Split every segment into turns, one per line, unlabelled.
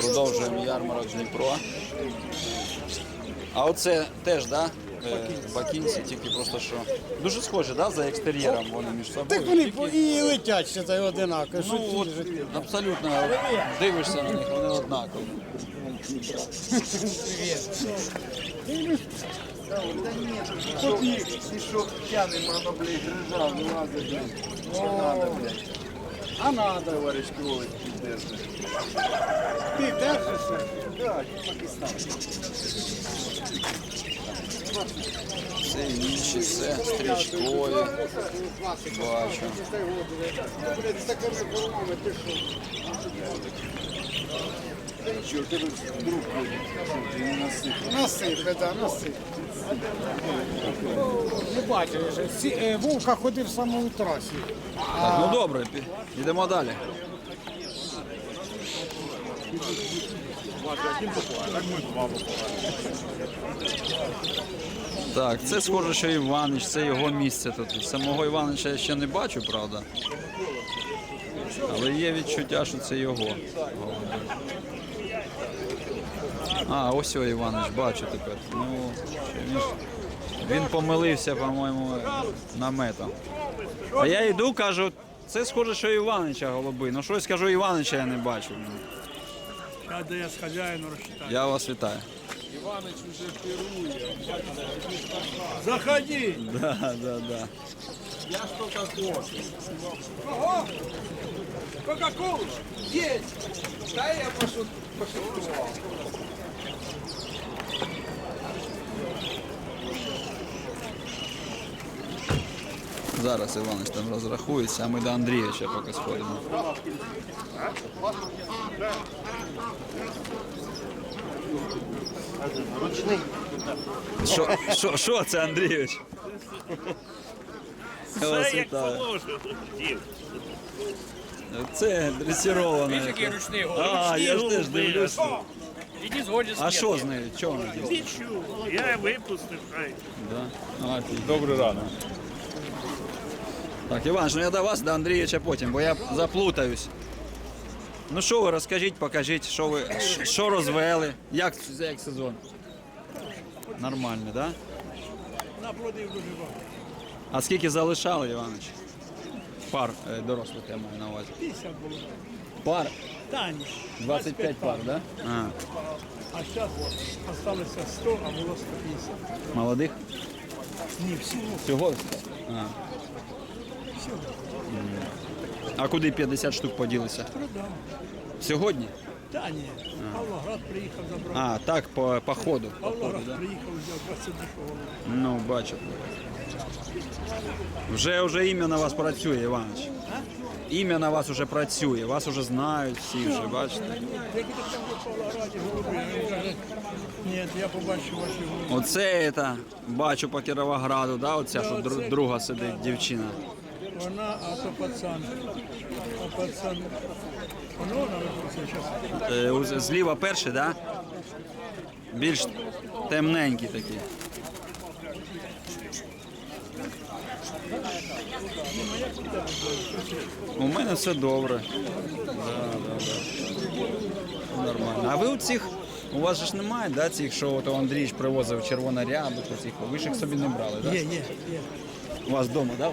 Продовжуємо ярмарок Дніпро. А оце теж, да? е, Бакінці, тільки просто що. Дуже схожі, да, за екстер'єром вони між собою.
Так вони
Тільки-
і летять ще й одинаково. Що
Ну, от,
ж-
абсолютно дивишся на них, вони однакові.
Тут їх пішов п'яним, воно, блядь. Не надо, блядь.
А надо.
Товариш кролик піддержує.
Ти держишся?
Так, Пакистан.
Це інші, все стрічкові. Бачу.
З такими головами ти що?
Що, тебе друг ходить, не насипав.
Насипе, да, насипе. Не бачив вже. Сі- е, Вовка ходив з самого трасі.
Так, ну добре, пі- йдемо далі. Так, це схоже, що Іванич, це його місце тут. Самого Іванича я ще не бачу, правда. Але є відчуття, що це його. А, ось його Іванич, бачу тепер. Ну, він, ж- він помилився, по-моєму, наметом. А я йду, кажу, це схоже, що Іванича голуби. Ну щось кажу, Іванича я не бачу.
Я с хозяином рассчитаю.
Я вас вітаю.
Заходи!
Да, да, да.
Кока-колу! Есть! Да я пошут,
Зараз Іванич там розрахується, а ми до Андрійовича поки сходимо. Що, що, що це, Андрійович? Я вас вітаю. Це дресіроване.
Такий ручний голуб.
А, я ж теж дивлюсь.
Іди згоден з
А що з нею? Чого вона?
Нічого, я випустив, хай.
Да? А, Добрий ранок. Так, Іван, ну я до вас, до Андрійовича потім, бо я заплутаюсь. Ну що ви розкажіть, покажіть, що ви що розвели, як, як сезон? Нормально, так? Да?
Наплодив дуже багато.
А скільки залишали, Іванович? Пар е, дорослих я маю на увазі.
50 було.
Пар
Тані.
25 пар, так? Да? А,
А зараз залишилося 100, а було 150.
молодих?
Ні, всього.
Всього? А. А куди 50 штук поділися?
Продам.
Сьогодні?
Та ні. Павлоград приїхав забрав.
А, так, по, по ходу.
Павлоград приїхав, взяв 20 дешевого.
Ну, бачу. Вже, вже ім'я на вас працює, Іванович. Ім'я на вас вже працює, вас вже знають всі вже, бачите.
Як ти там в Павлограді, голуби, він каже, ні, я побачив ваші голуби.
Оце це, бачу по Кіровограду, да, оця, що дру- друга сидить дівчина.
Вона, а то пацан. А пацан. Воно випустила зараз.
Е, зліва перший, да? Більш темненький такий. У мене все добре. Да, да, да. Нормально. А ви у цих, у вас же ж немає, да, цих, що от Андрійович привозив червона рябу, ви ж їх собі не брали, да?
Є, є, є.
У вас вдома, да?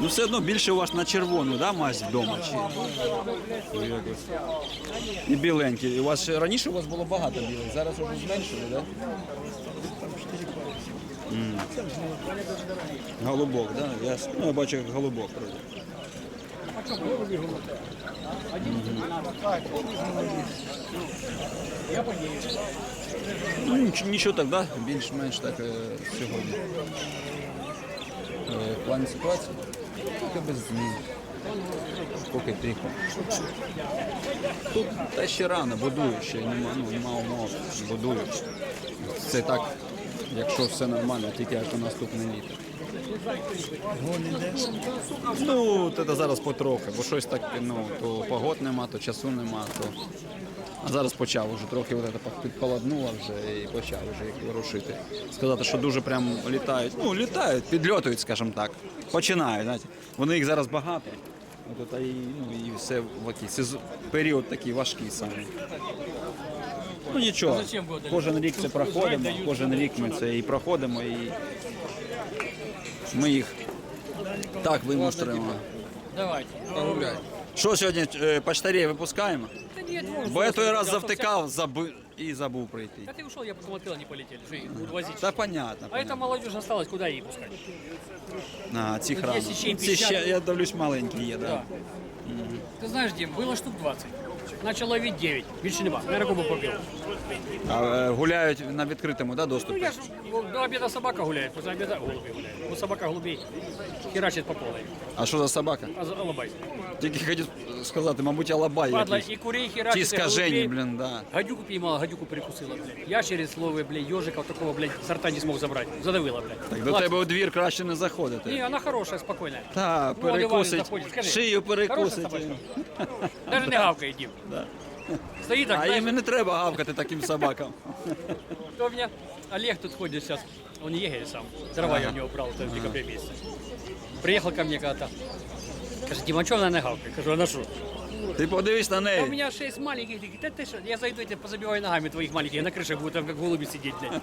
Ну все одно більше у вас на червону, да, мазь вдома? Чи... І біленькі. У вас раніше у вас було багато білих, зараз вже зменшили? М. Голубок, да? Я, ну, я бачу як голубок. Вроде. Ну, нічого так, да? більш-менш так е, сьогодні. Е, плані ситуації? Поки без змін. Поки тихо. Тут та ще рано, будують, ще нема, ну, нема умов, будують. Це так, якщо все нормально, тільки аж до наступне літо. Ну, це зараз потрохи, бо щось так, ну, то погод нема, то часу нема, то. А зараз почав вже трохи от це підхолоднуло вже і почав вже їх ворушити. Сказати, що дуже прям літають. Ну, літають, підльотують, скажімо так. Починають, знаєте. Вони їх зараз багато. От і, ну, і все в. Сезон, період такий важкий саме. Ну нічого, кожен рік це проходимо, кожен рік ми це і проходимо, і ми їх так вимуштруємо.
Давайте.
Що сьогодні е, почтарів випускаємо?
Да нет, ну,
Бо я
что,
той раз
я
завтикав забу... і забув прийти.
Да ты ушел, я потом открыл, они полетели. Что их будут возить?
Та понятно.
А эта
понятно.
молодежь осталась, куда ей пускать?
А, ці
Тут
храми.
є ще й
Ці ще,
піщані.
я дивлюсь, маленькі є,
Да.
да.
Ты знаешь, Дим, было штук 20. Начал ловить 9. Більше нема. Наверное, губу побил.
А е, гуляють на відкритому да,
Ну я же до обеда собака гуляет, после обеда голуби гуляют. Ну собака голубей херачит по полной.
А що за собака?
А за- алабай.
Тільки хотів сказати, мабуть, алабай
Падла
якийсь.
и курей
Ті
херачит, и
скажені,
голубей.
блін, да.
Гадюку піймала, гадюку перекусила, блядь. Ящериць ловить, блядь, ежиков такого, блядь, сорта не смог забрать. Задавила, блядь.
Так до
Ладно.
тебе у двір краще не заходити.
Не, она хорошая, спокойная.
Та,
Ну,
перекусить,
заходить, скажи.
шию перекусить.
собачка? Даже не гавкає, Дим. Стоит так,
А
знаешь,
їм і не треба гавкати таким собакам.
кто у меня, Олег тут ходит сейчас, он егерь сам. Дрова я у него брал в декабре месяце. Приехал ко мне когда-то. Каже, Дима, что она не гавкает? Кажу, а на что?
Ти подивись на
А у
неї.
меня шесть маленьких, таких, да ты что, я зайду, я тебе позабиваю ногами твоих маленьких, на крыше будут там как голуби сидеть, блядь.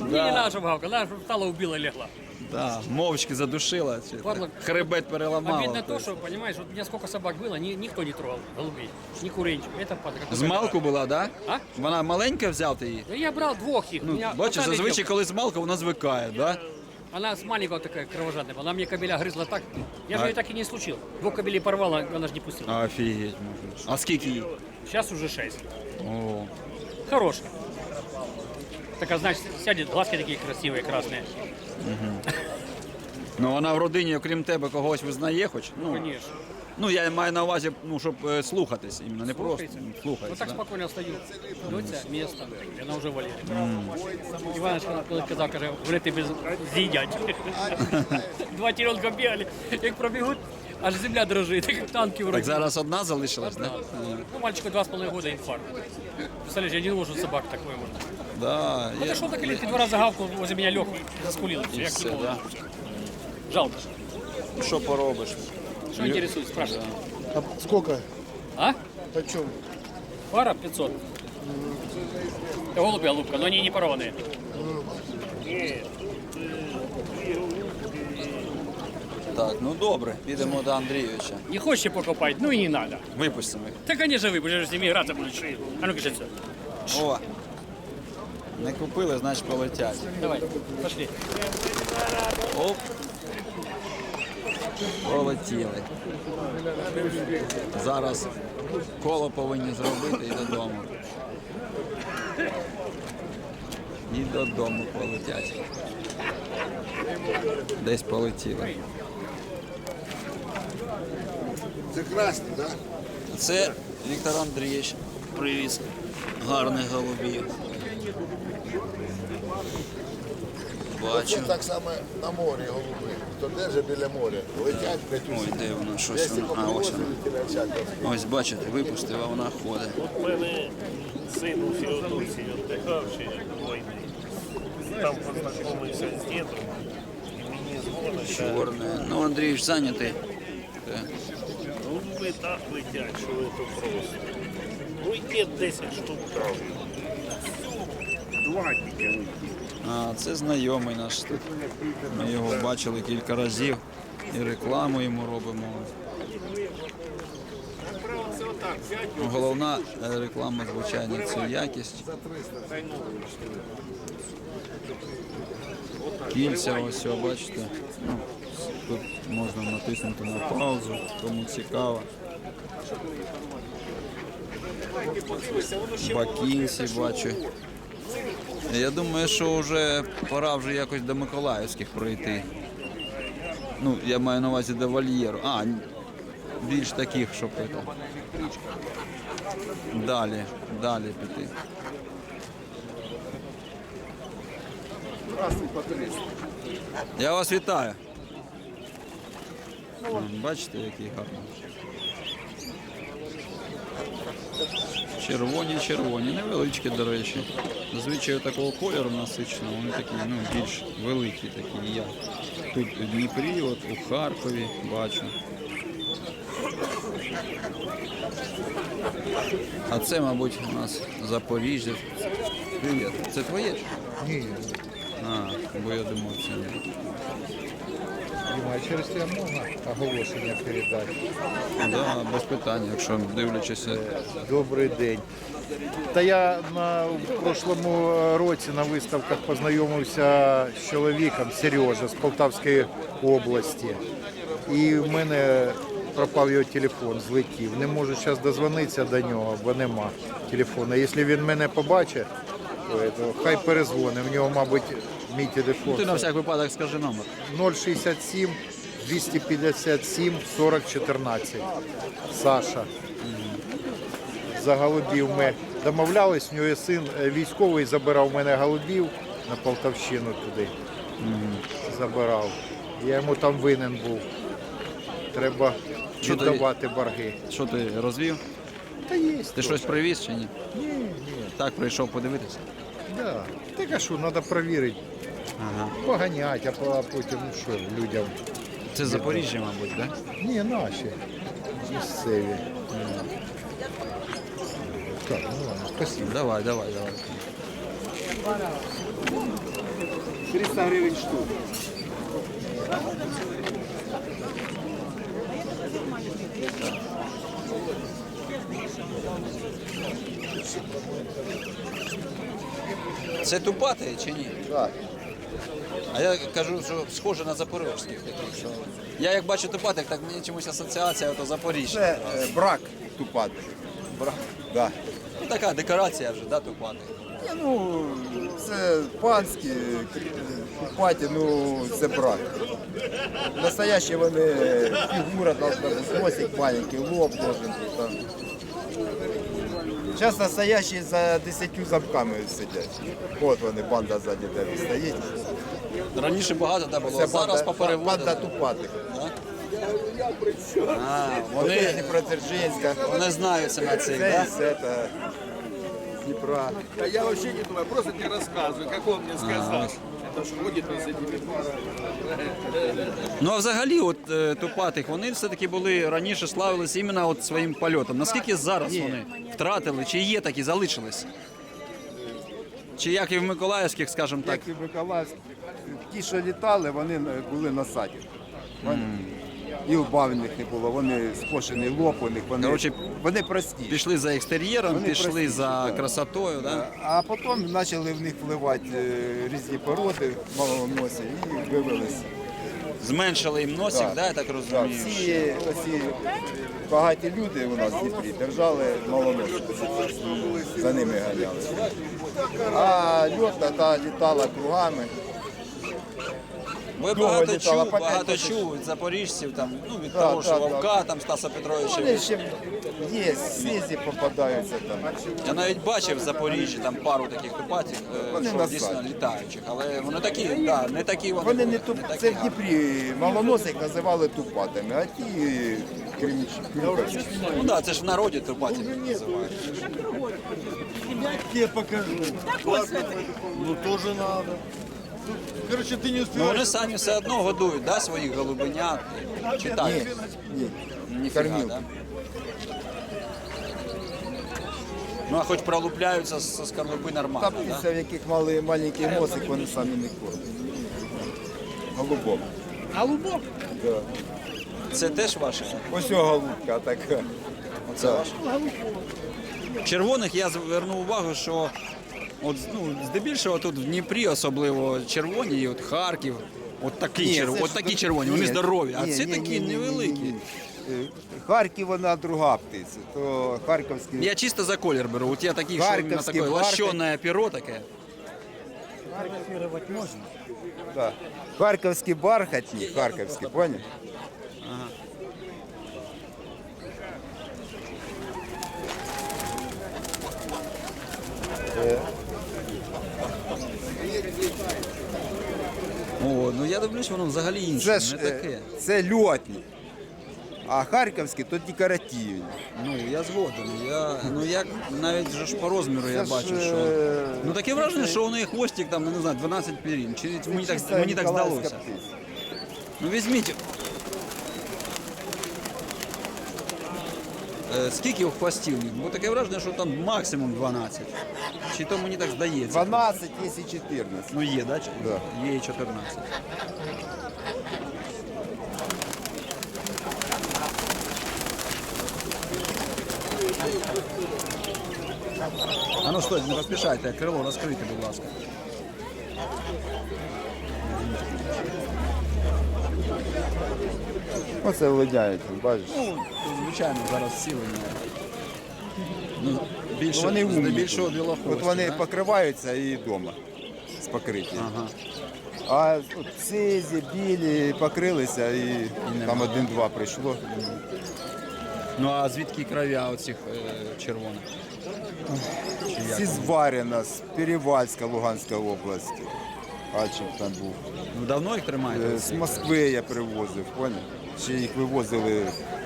Мне не надо, чтобы гавкала, надо, чтобы встала, убила, легла.
Да, мовчки задушила. Чи,
Падла.
хребет переламала.
Обидно то, что, понимаешь, вот у меня сколько собак было, ни, никто не трогал голубей, ни курей, ничего. Это падла. как
З
такой
малку
брат.
була, да?
А?
Вона маленька взяв ти її?
Ну, я брал двух их. у
Ну,
меня
бачиш,
пацан и
зазвичай,
девка.
коли з малку, вона звикає, да?
Она с маленького такая кровожадная была. Она мне кабеля грызла так. Я же
А.
ее так и не случил. Двух кабелей порвала, она же не пустила.
Офігеть можна. А скільки їй?
Сейчас уже шесть.
О,
Хорошая. Такая, значить сядет, глазки такі красиві, красні.
ну вона в родині, окрім тебе, когось визнає хоч? Ну,
Конечно.
Ну я маю на увазі, ну, щоб е, слухатись, іменно, не просто ну,
Вот
слухається.
так
да.
спокойно стою. Доця, место. И она уже валит. Иванович коли казав, каже, вони тебе з'їдять. Два тіронка бігали, як пробігуть, аж земля дрожить, як танки в
Так
руці.
зараз одна залишилась, да?
Ну, мальчику два с половиной года инфаркт. Представляешь, я не должен собак такой можно.
Да,
Ну,
є.
ты шел так или два раза гавкнул возле меня лег и заскулил.
І
Я
все, да.
Жалко.
Ну, Що поробиш?
Что интересует, спрашивай.
А сколько?
А?
Почем?
Пара 500. Это голубь, голубка, но они не порванные.
Так, ну добре, підемо до Андрійовича.
Не хочешь покупать, ну и не надо.
Випустимо їх.
Да, конечно, вы будешь с ними играться будешь. А ну-ка, сейчас.
О! Не купили, значить полетять.
Давай, пошли.
Оп. Полетіли. Зараз коло повинні зробити і додому. І додому полетять. Десь полетіли.
Це красний, так?
Це Віктор Андрійович привіз гарних голубів. Бачу.
Так само на морі голуби. Хто держить біля моря, летять,
Ой, де воно? Щось воно. А, ось воно. Ось бачите, випустив, а вона ходить.
У мене син у Феодосії віддихав ще війни. Там познайомився з дідом. І мені дзвонить.
Чорне. Ну, Андрій ж зайнятий.
Ну ви так летять, що ви то просто. Ну є 10 штук. Два тільки летять.
А, це знайомий наш тут. Ми його бачили кілька разів і рекламу йому робимо. Головна е, реклама, звичайно, це якість. Кільця, ось бачите. Ну, тут можна натиснути на паузу, кому цікаво. Бакінці бачу. Я думаю, що вже пора вже якось до Миколаївських пройти. Ну, я маю на увазі до вольєру. А, більш таких, щоб это. Далі, далі піти. Я вас вітаю. Бачите, який гарний. Червоні, червоні, невеличкі, до речі. Зазвичай такого кольору насиченого, вони такі ну, більш великі такі. Я тут у Дніпрі, от у Харкові бачу. А це, мабуть, у нас Запоріжжя. Привіт. Це твоє?
Ні,
А, бо я думав, це не.
А через тебе можна оголошення передати?
Да, без питань, якщо дивлячися.
Добрий день. Та я на в прошлому році на виставках познайомився з чоловіком Сережа з Полтавської області. І в мене пропав його телефон, злетів. Не можу зараз дозвонитися до нього, бо нема телефону. Якщо він мене побачить, то хай перезвонить. В нього, мабуть, мій телефон.
Ти на всяк випадок скажи номер.
067 257 40 14. Саша. За голубів ми домовлялись, в нього є син е, військовий забирав мене голубів на Полтавщину туди. Забирав. Я йому там винен був. Треба
Що ти-
віддавати борги.
Що ти розвів?
Та є.
Ти щось привіз чи ні?
Ні, ні.
Так, прийшов подивитися.
Да. Так а що, треба перевірити.
Ага.
Поганяти, а по- а потім ну, що людям.
Це Запоріжжя, мабуть, так?
Ні, наші. Місцеві. Так, ну ладно, спасибо.
Давай, давай, давай.
300 гривень штук.
Це тупати чи ні?
Так.
А я кажу, що схоже на запорожських таких. Що... Я як бачу тупатих, так мені чомусь асоціація то Запоріжжя.
Це е, брак тупати. Брак. Да.
Ну така декорація вже, да, тупатих.
Ні, ну, це панські, купаті, ну, це брак. Настоящі вони фігура должна бути, носик маленький, лоб должен бути. Там. Зараз настоящі за десятью замками сидять. От вони, банда ззаді тебе стоїть.
Раніше багато да, було,
Це
зараз
банда,
попереводили.
банда тупатих.
А,
Вони
вони,
Дніпродзержинська,
вони знаються на цих,
це
да?
із це, Дніпра.
Да я вообще не думаю, просто тебе рассказываю, как он мне сказал.
Ну а взагалі, от е, тупатих, вони все-таки були раніше славилися іменно от своїм польотом. Наскільки зараз вони втратили, чи є такі, залишились? Чи як і в Миколаївських, скажімо так,
Як і в Миколаївських. ті, що літали, вони були на саді. Вони- І лба в них не було, вони скошений лоб у них, вони,
Коротше,
вони прості.
пішли за екстер'єром,
Вони
пішли
прості,
за
да.
красотою, да?
А потім почали в них вливати е, різні породи малоносі і вивелися.
Зменшили їм носик,
Так.
да, я так
Да,
розумію.
всі оці багаті люди у нас в Дніпрі держали малоносі, за ними ганяли. А льотна та літала кругами. Довго
багато
літала,
чув, багато чув від запоріжців, там, ну, від того,
да,
що. Вовка, там, Стаса
Вони ще є, слізі попадаються там.
Я навіть бачив в Запоріжжі там пару таких тупатів, е,
Вони
що
на
дійсно
сайті.
літаючих, але вони такі, да, не такі вони.
Вони
були,
не туп...
такі
Це в
гарні.
Дніпрі малоносик називали тупатами, а ті кремічі.
Ну так, це ж в народі тупатів називають.
Я покажу. Ну тоже надо. Короче, ты не
Ну
успеваешь.
вони самі все одно годують, да, своїх голубенят, чи так?
Ні, ні.
Ніфіга,
кормілки.
да? Ну а хоч пролупляються з скорлупи нормально,
Там
да?
це в яких мали маленький носик, вони самі не кормять. Голубок.
Голубок?
Да.
Це теж ваше?
Ось о голубка така.
Оце ваше? Червоних я звернув увагу, що от, ну, здебільшого тут в Дніпрі, особливо червоні, і от Харків, от такі,
Ні,
черв...
це
от
ж
такі червоні, вони
ні,
здорові, а
ні,
ці
ні,
такі
ні, ні, ні,
невеликі.
ні. Е, Харків вона друга птиця, то харківські.
Я чисто за колір беру. От я такий, що іменно
Харківський
таке
бархат.
лощене перо таке.
Да. Харківські бархатні, харківські, поняв?
О, ну я дивлюсь, воно взагалі інше,
Це ж
не таке.
це льотні. А харківські то декоративні.
Ну я згоден. Я ну як навіть же ж по розміру я
Це ж,
бачу, що
е,
ну таке враження, що у неї хвостик там, ну, не знаю, 12 пірін. Чи мені так
чиста
мені так
ніколаївська
здалося.
птиця.
Ну візьміть. Скільки у хвостів? Бо таке враження, що там максимум 12. Чи то мені так здається?
12, є і 14.
Ну є, да? чи-
Да.
Є і 14. А ну стой, не поспішайте, крило розкрийте, будь ласка.
Оце ледяють, бачиш.
Ну, звичайно, зараз сіли. Ну, більше,
Ну, вони умні.
білохвості,
От вони
да?
покриваються і вдома з покриттям.
Ага.
А от сизі, білі покрилися і, там один-два прийшло.
Ну а звідки кров'я оцих е, червоних?
Зі Зваряна, з Перевальська, Луганська область. Альчик там був.
Ну давно їх тримаєте?
Е, З Москви я привозив, поняв? Ще їх вивозили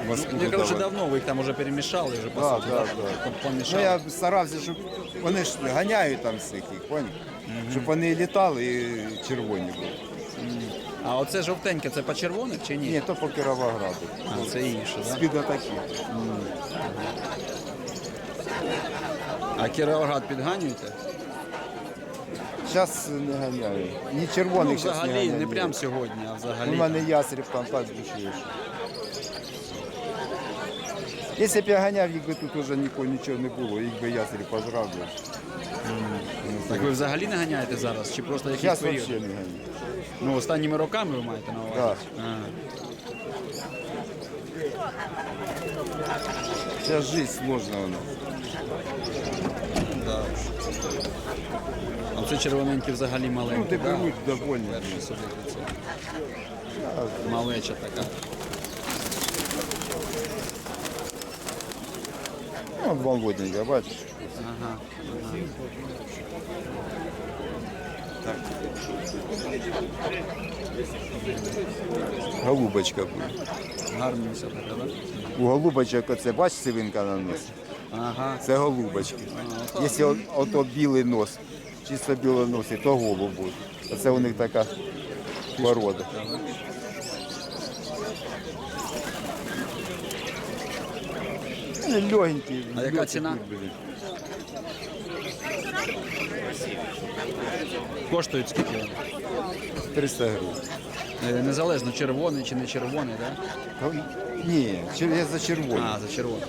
в Москву.
Ну, коротше, давно ви їх там вже перемішали, вже по
Да,
суті,
да,
да?
Ну
Помішали.
я старався, щоб вони ж ганяють там всіх їх, поняв? Щоб вони літали і червоні були.
А оце жовтеньке, це по червоних чи ні?
Ні, то по Кіровограду.
А, це інше, так? Да?
З-під.
А Кіровоград підганюєте?
Зараз не ганяю. Ні
Ну,
червоних зараз не
взагалі,
ганяю.
не прям сьогодні, а взагалі.
У мене ястреб там так душуєш. Якщо б я ганяв, їх би тут вже нікого нічого не було, їх би ястреб пожрав би.
Так ви взагалі не ганяєте зараз? Чи просто якийсь
Зараз
період?
взагалі не ганяю.
Ну, останніми роками ви маєте на увазі?
Так.
А.
Зараз життя сложна
уж. А це червоненькі взагалі маленькі.
Ну,
да?
беруть довольні.
Це. Малеча така.
Ну, от Володенька, бачиш.
Ага.
Голубочка буде.
Гарніше така, да?
У голубочок оце, бач, сивинка на носі.
Ага.
Це голубочки. Якщо от- ото білий нос, чисто білий нос, то голуб буде. Оце у них така порода. Вони Легенькі.
А яка ціна? Коштують скільки вони?
300 гривень.
Е, Незалежно червоний чи не червоний, так?
Та- Ні, чер- я за червоний.
А, за червоний.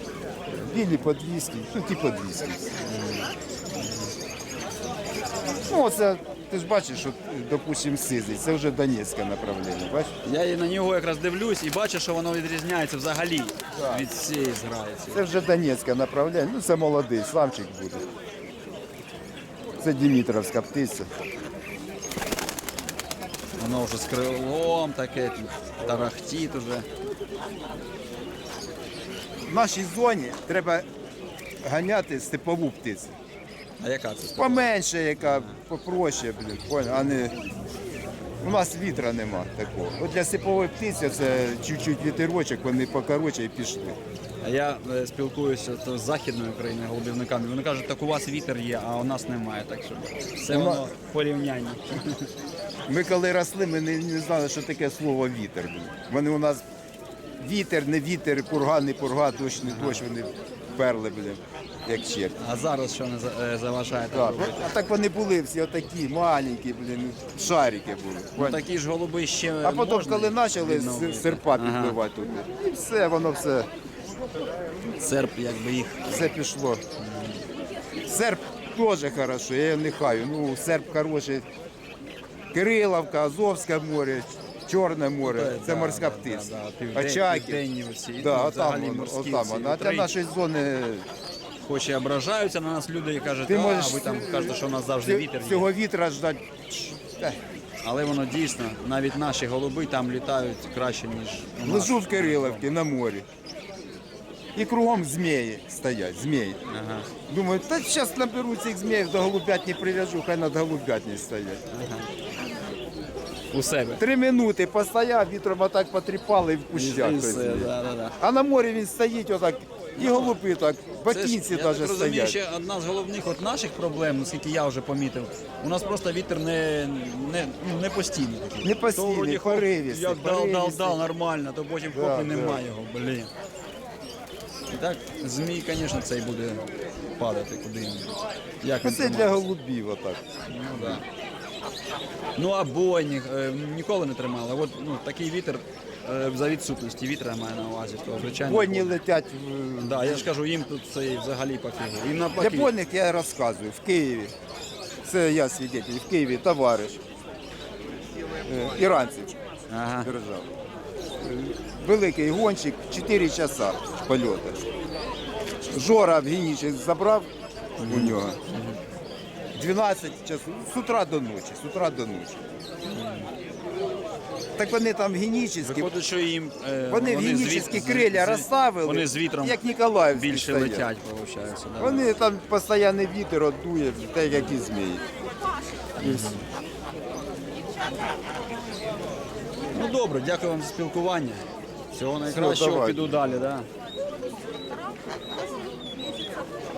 Білі по 200, ну ті по 200. Ну, оце, ти ж бачиш, що, допустим, сизий, це вже Донецьке направлення, бачиш?
Я і на нього якраз дивлюсь і бачу, що воно відрізняється взагалі від цієї зграї.
Це вже Донецьке направлення, ну це молодий, самчик буде. Це Дімітровська птиця.
Воно вже з крилом таке, тарахтить уже.
В нашій зоні треба ганяти степову птицю.
А яка це?
Поменше, яка попроще, блін, понял, а не. У нас вітра нема такого. От для степової птиці це чуть-чуть вітерочок, вони покороче і пішли.
А я е, спілкуюся то з західною Україною голубівниками. Вони кажуть, так у вас вітер є, а у нас немає. Так що все
У
воно в порівнянні.
Ми коли росли, ми не, не знали, що таке слово вітер. блін. Вони у нас вітер, не вітер, пурга, не пурга, дощ, не дощ, вони перли, блін, як черт.
А зараз що не за- е, заважає там
Так,
робити?
а так вони були всі отакі, маленькі, блін, шарики були.
Ну, такі ж голуби ще
А потім,
можна
коли почали
відновлювати?
з серпа
Ага.
підбивати туди, і все, воно все,
Серп, якби їх.
все пішло. Серп теж хорошо, я його не хаю. Ну, серп хороший. Кириловка, Азовське море, Чорне море, це
да,
морська
да,
птиця.
да, да. Південь-
Очаки. Да, отам, воно, отам воно. А для
вітри.
зони
Хоч і ображаються на нас люди і кажуть,
ти
а
можеш
ви там кажете, що у нас завжди вітер є.
цього вітра ждати. Та,
Але воно дійсно, навіть наші голуби там літають краще, ніж у нас.
Лежу в Кириловці на морі. І кругом змії стоять, змії.
Ага.
Думаю, та зараз наберу цих зміїв до голубятні прив'яжу, хай над голубятні стоять.
У себе.
Три минути постояв, вітром отак потріпали і в кущах.
все, да, да, да.
А на морі він стоїть отак, і голуби так,
Це ж,
бакінці
я так розумію,
стоять.
ще одна з головних от наших проблем, наскільки я вже помітив, у нас просто вітер не, не, ну, не постійний такий.
Не постійний, поривістий,
Як дал, дал,
поривістий.
дал, нормально, то потім
Да,
хоп і
да.
немає його, блін. І так, змій, звісно, цей буде падати куди. він. Як
Це для голубів отак.
Ну, да. Ну а бойні е, ніколи не тримали. От ну, такий вітер е, за відсутності вітра я маю на увазі, то звичайно.
Бойні летять в
Да, я ж кажу, їм тут це взагалі пофігу. Їм
Для
навпаки.
больних я розказую в Києві. Це я свідетель. В Києві товариш е, іранців
Ага.
держав. Е, Великий гонщик, 4 часа польоту. Жора в Генічі забрав у нього. 12 часов, з утра до ночі, з утра до ночі. Так вони там генічні,
Виходить, що їм е,
вони генічні
віт- з-
криля розставили,
Вони з вітром
як Ніколаївські
більше
стоять.
летять, виходить. Да.
Вони там постійний вітер одує, так як і змії.
Ну добре, дякую вам за спілкування. Всього найкращого,
давайте.
піду далі. Да.